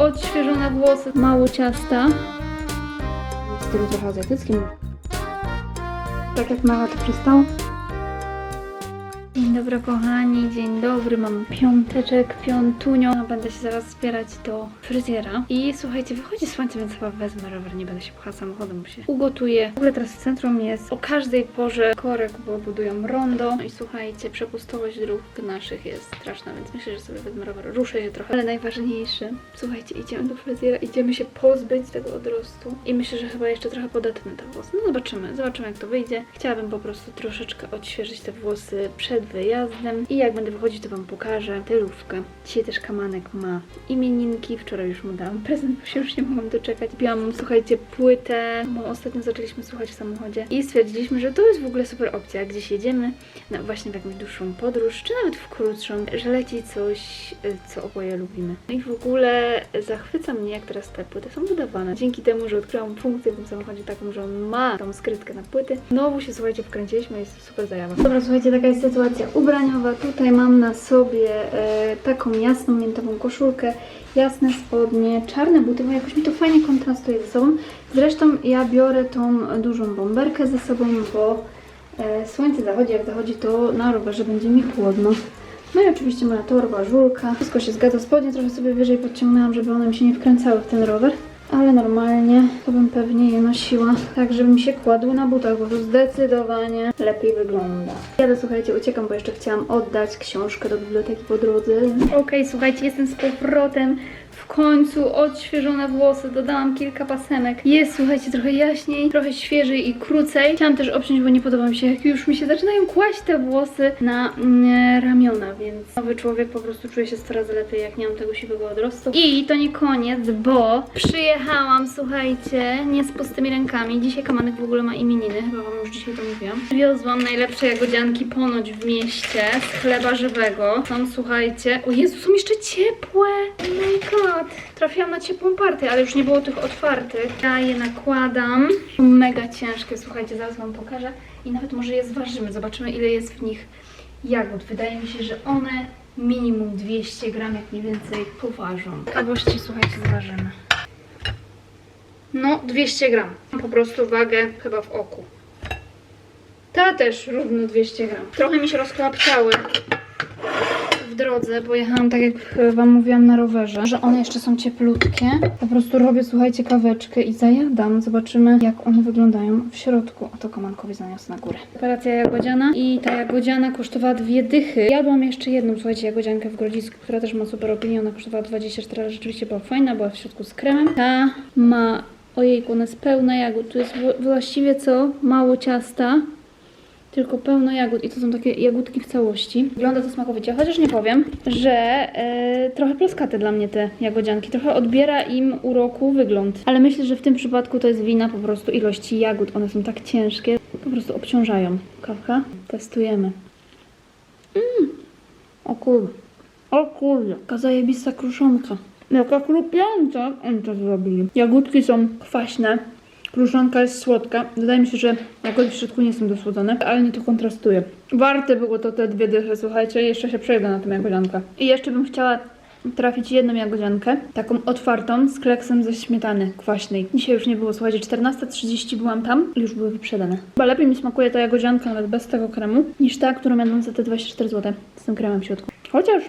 odświeżone włosy, mało ciasta. W stylu trochę azjatyckim. Tak jak mama to przystało. Dzień dobry kochani, dzień dobry, mam piąteczek, piątunio. No, Będę się zaraz zbierać do fryzjera. I słuchajcie, wychodzi słońce, więc chyba wezmę rower, nie będę się pchała samochodem, bo się ugotuję. W ogóle teraz w centrum jest o każdej porze korek, bo budują rondo. No I słuchajcie, przepustowość dróg naszych jest straszna, więc myślę, że sobie wezmę rower, ruszę je trochę. Ale najważniejsze, słuchajcie, idziemy do fryzjera, idziemy się pozbyć tego odrostu. I myślę, że chyba jeszcze trochę podetnę te włosy. No zobaczymy, zobaczymy jak to wyjdzie. Chciałabym po prostu troszeczkę odświeżyć te włosy przed wyjazdem. I jak będę wychodzić, to Wam pokażę tylówkę. Dzisiaj też Kamanek ma imieninki. Wczoraj już mu dałam prezent, bo się już nie mogłam doczekać. Białam, słuchajcie, płytę, bo ostatnio zaczęliśmy słuchać w samochodzie. I stwierdziliśmy, że to jest w ogóle super opcja. Gdzieś jedziemy, no właśnie w jakąś dłuższą podróż, czy nawet w krótszą, że leci coś, co oboje lubimy. No i w ogóle zachwyca mnie, jak teraz te płyty są wydawane. Dzięki temu, że odkryłam funkcję w tym samochodzie taką, że on ma tą skrytkę na płyty. Znowu się, słuchajcie, wkręciliśmy, jest super zajawa. Dobra, słuchajcie, taka jest sytuacja ubraniowa. Tutaj mam na sobie e, taką jasną, miętową koszulkę, jasne spodnie, czarne buty, bo jakoś mi to fajnie kontrastuje ze sobą. Zresztą ja biorę tą dużą bomberkę ze sobą, bo e, słońce zachodzi, jak zachodzi to na rowerze będzie mi chłodno. No i oczywiście moja torba, żulka. Wszystko się zgadza. Spodnie trochę sobie wyżej podciągnęłam, żeby one mi się nie wkręcały w ten rower. Ale normalnie to bym pewnie je nosiła tak, żeby mi się kładły na butach, bo to zdecydowanie lepiej wygląda. Jadę, słuchajcie, uciekam, bo jeszcze chciałam oddać książkę do biblioteki po drodze. Okej, słuchajcie, jestem z powrotem. W końcu odświeżone włosy, dodałam kilka pasemek. Jest, słuchajcie, trochę jaśniej, trochę świeżej i krócej. Chciałam też obciąć, bo nie podoba mi się, jak już mi się zaczynają kłaść te włosy na mm, ramiona, więc nowy człowiek po prostu czuje się 100 razy lepiej, jak nie mam tego siwego odrostu. I to nie koniec, bo przyjechałam, słuchajcie, nie z pustymi rękami. Dzisiaj Kamanek w ogóle ma imieniny, chyba wam już dzisiaj to mówiłam. Wiozłam najlepsze jagodzianki ponoć w mieście z chleba żywego. Są, słuchajcie, o Jezu, są jeszcze ciepłe! Oh my god! Trafiłam na ciepłą partię, ale już nie było tych otwartych. Ja je nakładam. Mega ciężkie, słuchajcie, zaraz wam pokażę. I nawet może je zważymy, zobaczymy ile jest w nich jagód. Wydaje mi się, że one minimum 200 gram, jak mniej więcej poważą. Ciekawości, słuchajcie, zważymy. No, 200 gram. Po prostu wagę chyba w oku. Ta też równo 200 gram. Trochę mi się rozklapczały drodze, bo jechałam tak jak wam mówiłam na rowerze, że one jeszcze są cieplutkie. Po prostu robię, słuchajcie, kaweczkę i zajadam. Zobaczymy, jak one wyglądają w środku. A to komankowi zaniosę na górę. Operacja jagodziana i ta jagodziana kosztowała dwie dychy. Jadłam jeszcze jedną, słuchajcie, jagodziankę w Grodzisku, która też ma super opinię. Ona kosztowała 24, ale rzeczywiście była fajna, była w środku z kremem. Ta ma, ojejku, ona jest pełna jagód. Tu jest wła- właściwie co? Mało ciasta. Tylko pełno jagód i to są takie jagódki w całości. Wygląda to smakowicie, chociaż nie powiem, że e, trochę ploskate dla mnie te jagodzianki. Trochę odbiera im uroku wygląd. Ale myślę, że w tym przypadku to jest wina po prostu ilości jagód. One są tak ciężkie, po prostu obciążają. Kawka? Testujemy. Mm. O kurde. O kurde. Jaka zajebista kruszonka. Jaka chrupiąca oni to zrobili. Jagódki są kwaśne. Kruszonka jest słodka. Wydaje mi się, że jagody w środku nie są dosłodzone, ale nie to kontrastuje. Warte było to te dwie dychy, słuchajcie, jeszcze się przejdę na tą jagodziankę. I jeszcze bym chciała trafić jedną jagodziankę, taką otwartą, z kleksem ze śmietany kwaśnej. Dzisiaj już nie było, słuchajcie, 14.30 byłam tam i już były wyprzedane. Chyba lepiej mi smakuje ta jagodzianka nawet bez tego kremu, niż ta, którą jadłam za te 24 zł z tym kremem w środku. Chociaż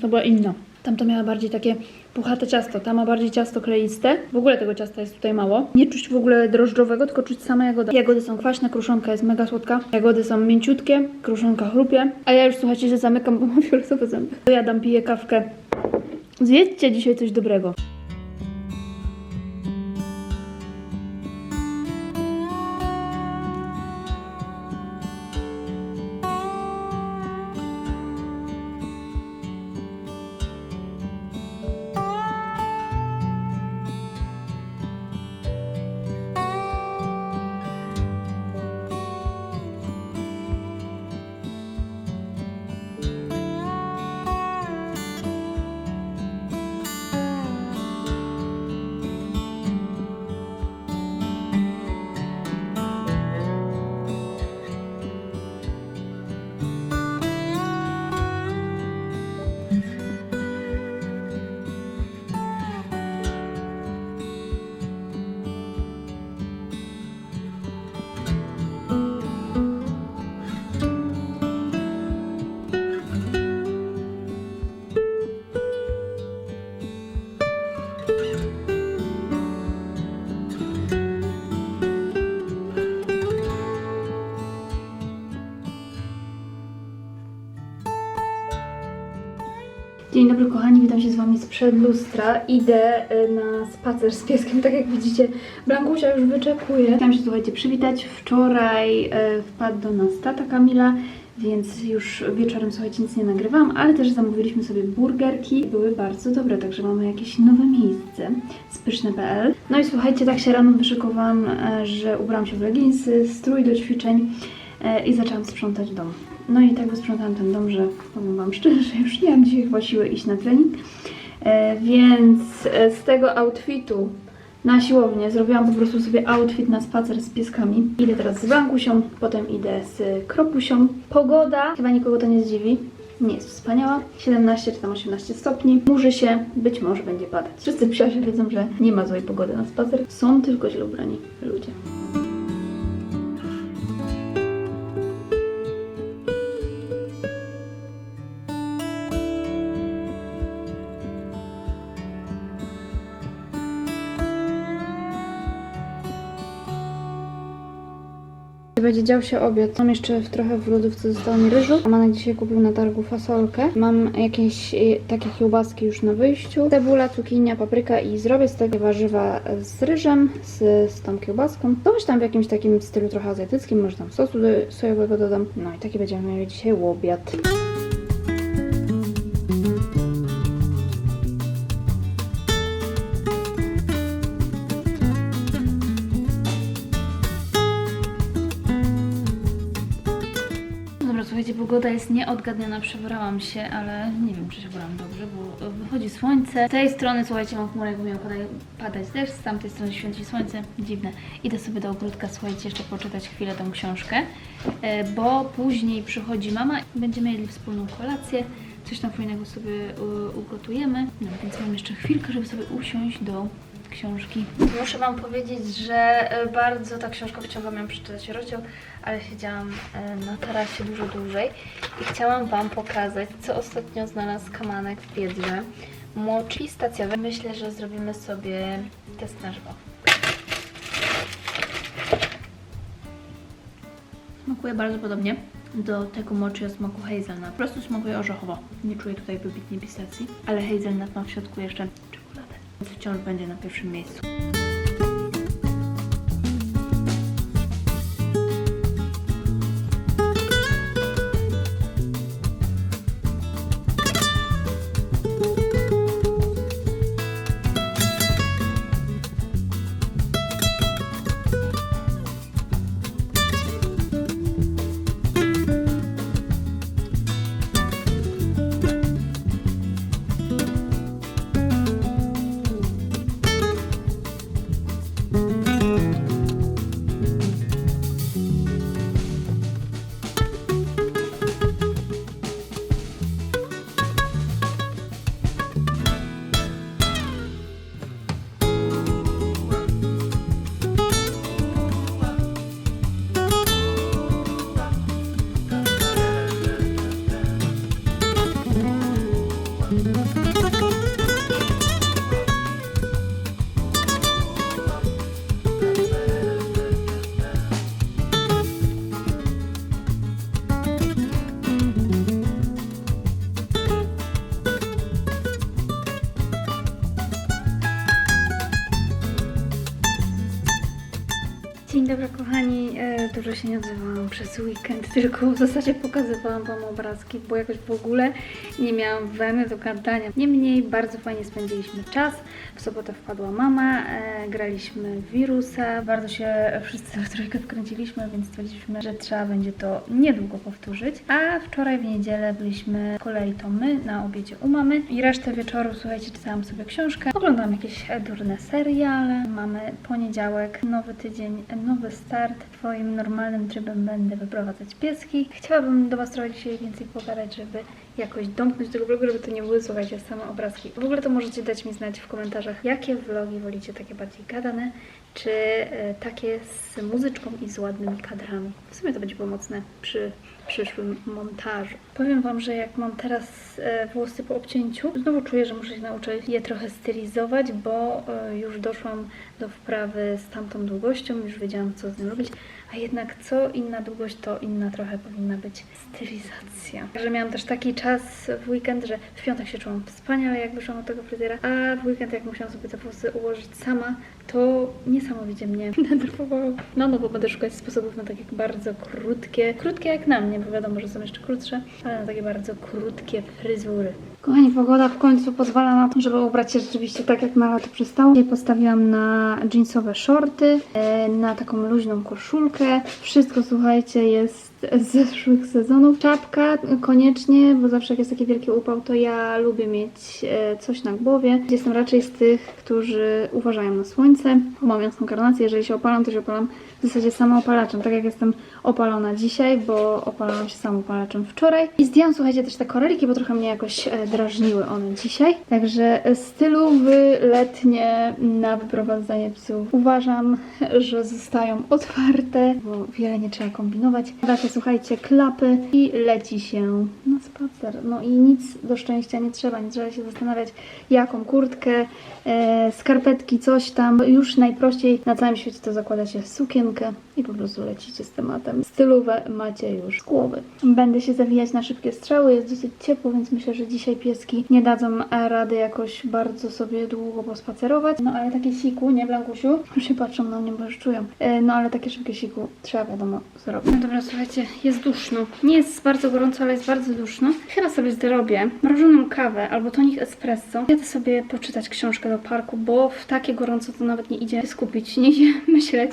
to była inna. Tamto miała bardziej takie puchate ciasto, ta ma bardziej ciasto kleiste. W ogóle tego ciasta jest tutaj mało. Nie czuć w ogóle drożdżowego, tylko czuć same jagody. Jagody są kwaśne, kruszonka jest mega słodka. Jagody są mięciutkie, kruszonka chrupie. A ja już słuchajcie, że zamykam, bo mam fioletowe zęby. Jadam, piję kawkę. Zjedźcie dzisiaj coś dobrego. Dzień dobry kochani, witam się z Wami sprzed lustra. Idę y, na spacer z pieskiem, tak jak widzicie. Blankusia już wyczekuje. Chciałam się, słuchajcie, przywitać. Wczoraj y, wpadł do nas tata Kamila, więc już wieczorem, słuchajcie, nic nie nagrywam, ale też zamówiliśmy sobie burgerki. Były bardzo dobre, także mamy jakieś nowe miejsce. Spyszne.pl No i słuchajcie, tak się rano wyszykowałam, e, że ubrałam się w leginsy, strój do ćwiczeń e, i zaczęłam sprzątać dom. No i tak wysprzątałam ten dom, że powiem Wam szczerze, już nie mam dzisiaj chyba siły iść na trening. E, więc e, z tego outfitu na siłownię zrobiłam po prostu sobie outfit na spacer z pieskami. Idę teraz z Blankusią, potem idę z Kropusią. Pogoda, chyba nikogo to nie zdziwi, nie jest wspaniała. 17 czy tam 18 stopni. Murzy się, być może będzie padać. Wszyscy przyjaciele wiedzą, że nie ma złej pogody na spacer. Są tylko źle ubrani ludzie. Będzie dział się obiad. Mam jeszcze trochę w lodówce zostało mi ryżu. Manek dzisiaj kupił na targu fasolkę. Mam jakieś y, takie kiełbaski już na wyjściu. Cebula, cukinia, papryka i zrobię z tego warzywa z ryżem, z, z tą kiełbaską. Coś tam w jakimś takim stylu trochę azjatyckim, może tam sosu sojowego dodam. No i taki będziemy mieli dzisiaj obiad. Słuchajcie, pogoda jest nieodgadniona, przebrałam się, ale nie wiem, czy się dobrze, bo wychodzi słońce. Z tej strony, słuchajcie, mam chmurę, jakby miał padać, deszcz, z tamtej strony świeci słońce, dziwne. Idę sobie do ogródka, słuchajcie, jeszcze poczytać chwilę tą książkę, e, bo później przychodzi mama i będziemy jedli wspólną kolację, coś tam fajnego sobie u- ugotujemy. No więc mam jeszcze chwilkę, żeby sobie usiąść do książki. Muszę Wam powiedzieć, że e, bardzo ta książka wciąga mnie przeczytać rozdział, ale siedziałam e, na tarasie dużo dłużej i chciałam Wam pokazać, co ostatnio znalazł Kamanek w Biedrze. Mochi stacjowy. Myślę, że zrobimy sobie test na żywo. Smakuje bardzo podobnie do tego mochi o smaku hazelnut. Po prostu smakuje orzechowo. Nie czuję tutaj wybitnie pistacji, ale hazelnut ma w środku jeszcze wciąż będzie na pierwszym miejscu. Tylko w zasadzie pokazywałam Wam obrazki, bo jakoś w ogóle nie miałam weny do gadania. Niemniej bardzo fajnie spędziliśmy czas, w sobotę wpadła mama, e, graliśmy w wirusa, bardzo się wszyscy w trójkę wkręciliśmy, więc stwierdziliśmy, że trzeba będzie to niedługo powtórzyć. A wczoraj w niedzielę byliśmy z kolei to my na obiedzie u mamy i resztę wieczoru, słuchajcie, czytałam sobie książkę, oglądam jakieś durne seriale, mamy poniedziałek, nowy tydzień, nowy start. Twoim normalnym trybem będę wyprowadzać pieski. Chciałabym do Was trochę dzisiaj więcej pogadać, żeby jakoś domknąć tego vlogu, żeby to nie były, słuchajcie, same obrazki. W ogóle to możecie dać mi znać w komentarzach, jakie vlogi wolicie, takie bardziej gadane, czy e, takie z muzyczką i z ładnymi kadrami. W sumie to będzie pomocne przy przyszłym montażu. Powiem Wam, że jak mam teraz e, włosy po obcięciu, znowu czuję, że muszę się nauczyć je trochę stylizować, bo e, już doszłam do wprawy z tamtą długością, już wiedziałam co z tym robić, a jednak co inna długość, to inna trochę powinna być stylizacja. Także miałam też taki czas w weekend, że w piątek się czułam wspaniale, jak wyszłam od tego fryzjera, a w weekend, jak musiałam sobie te włosy ułożyć sama, to niesamowicie mnie denerwowało. No, no bo będę szukać sposobów na takie bardzo krótkie, krótkie jak na mnie, bo wiadomo, że są jeszcze krótsze, ale na takie bardzo krótkie fryzury. Kochani, pogoda w końcu pozwala na to, żeby ubrać się rzeczywiście tak, jak na lato przystało. Dzisiaj postawiłam na jeansowe shorty, e, na taką luźną koszulkę. Wszystko, słuchajcie, jest z zeszłych sezonów. Czapka koniecznie, bo zawsze jak jest taki wielki upał, to ja lubię mieć e, coś na głowie. Jestem raczej z tych, którzy uważają na słońce. Mam jasną karnację, jeżeli się opalam, to się opalam w zasadzie samoopalaczem, tak jak jestem opalona dzisiaj, bo opalałam się samoopalaczem wczoraj. I zdjęłam, słuchajcie, też te koraliki, bo trochę mnie jakoś e, drażniły one dzisiaj. Także stylowy letnie na wyprowadzanie psów. Uważam, że zostają otwarte, bo wiele nie trzeba kombinować. Słuchajcie, klapy i leci się na spacer. No i nic do szczęścia nie trzeba, nie trzeba się zastanawiać, jaką kurtkę, e, skarpetki, coś tam. Już najprościej na całym świecie to zakładacie sukienkę i po prostu lecicie z tematem. Stylowe macie już z głowy. Będę się zawijać na szybkie strzały, jest dosyć ciepło, więc myślę, że dzisiaj pieski nie dadzą rady jakoś bardzo sobie długo pospacerować. No ale takie siku, nie Blankusiu? Już się patrzą na mnie, bo już czują. E, no ale takie szybkie siku trzeba wiadomo zrobić. No dobra, słuchajcie, jest duszno. Nie jest bardzo gorąco, ale jest bardzo duszno. Chyba sobie zrobię mrożoną kawę albo tonik espresso. Jadę sobie poczytać książkę do parku, bo w takie gorąco to nawet nie idzie skupić, nie idzie myśleć.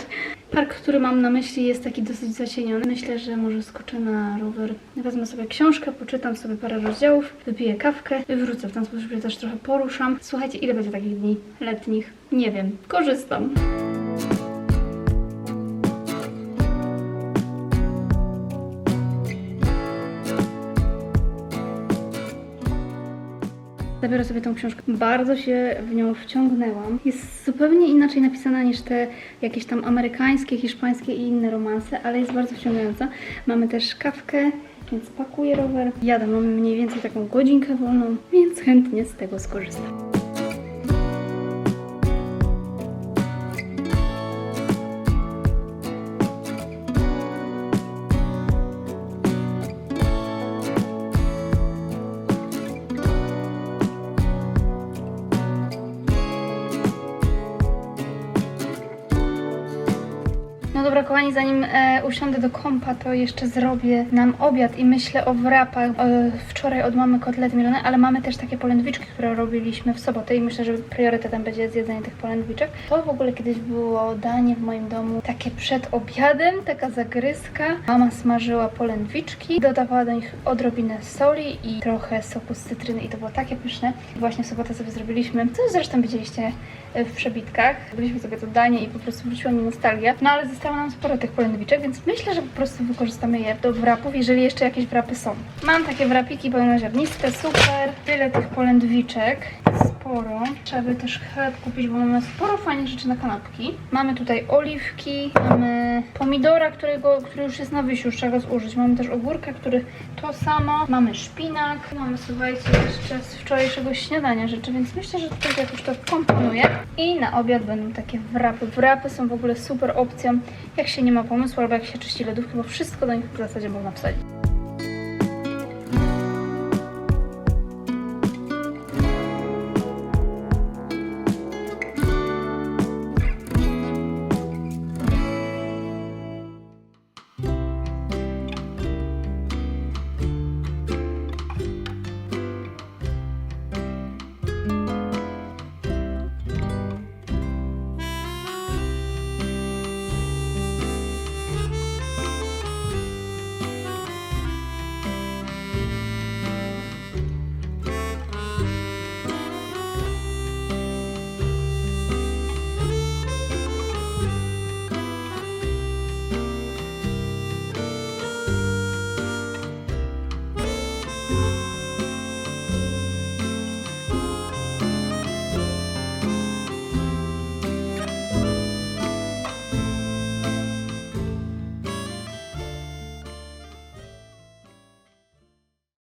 Park, który mam na myśli jest taki dosyć zacieniony. Myślę, że może skoczę na rower. Wezmę sobie książkę, poczytam sobie parę rozdziałów, wypiję kawkę wrócę. W ten sposób się też trochę poruszam. Słuchajcie, ile będzie takich dni letnich? Nie wiem. Korzystam. Zabiorę sobie tą książkę. Bardzo się w nią wciągnęłam. Jest zupełnie inaczej napisana niż te jakieś tam amerykańskie, hiszpańskie i inne romanse, ale jest bardzo wciągająca. Mamy też kawkę, więc pakuję rower. Jadę, mamy mniej więcej taką godzinkę wolną, więc chętnie z tego skorzystam. Kochani, zanim e, usiądę do kompa, to jeszcze zrobię nam obiad i myślę o wrapach. E, wczoraj od mamy kotlety mielone, ale mamy też takie polędwiczki, które robiliśmy w sobotę i myślę, że priorytetem będzie zjedzenie tych polędwiczek. To w ogóle kiedyś było danie w moim domu takie przed obiadem, taka zagryzka. Mama smażyła polędwiczki, dodawała do nich odrobinę soli i trochę soku z cytryny i to było takie pyszne. Właśnie w sobotę sobie zrobiliśmy, co zresztą widzieliście w przebitkach. Byliśmy sobie to danie i po prostu wróciła mi nostalgia. No ale zostało nam sporo tych polędwiczek, więc myślę, że po prostu wykorzystamy je do wrapów, jeżeli jeszcze jakieś wrapy są. Mam takie wrapiki pełnoziarniste, super. Tyle tych polędwiczek. Sporo. Trzeba by też chleb kupić, bo mamy sporo fajnych rzeczy na kanapki. Mamy tutaj oliwki, mamy pomidora, którego, który już jest na już trzeba go zużyć. Mamy też ogórka, który to samo. Mamy szpinak. Mamy, słuchajcie, jeszcze z wczorajszego śniadania rzeczy, więc myślę, że tutaj jakoś to komponuje. I na obiad będą takie wrapy. Wrapy są w ogóle super opcją, jak się nie ma pomysłu albo jak się czyści lodówkę, bo wszystko do nich w zasadzie można wsadzić.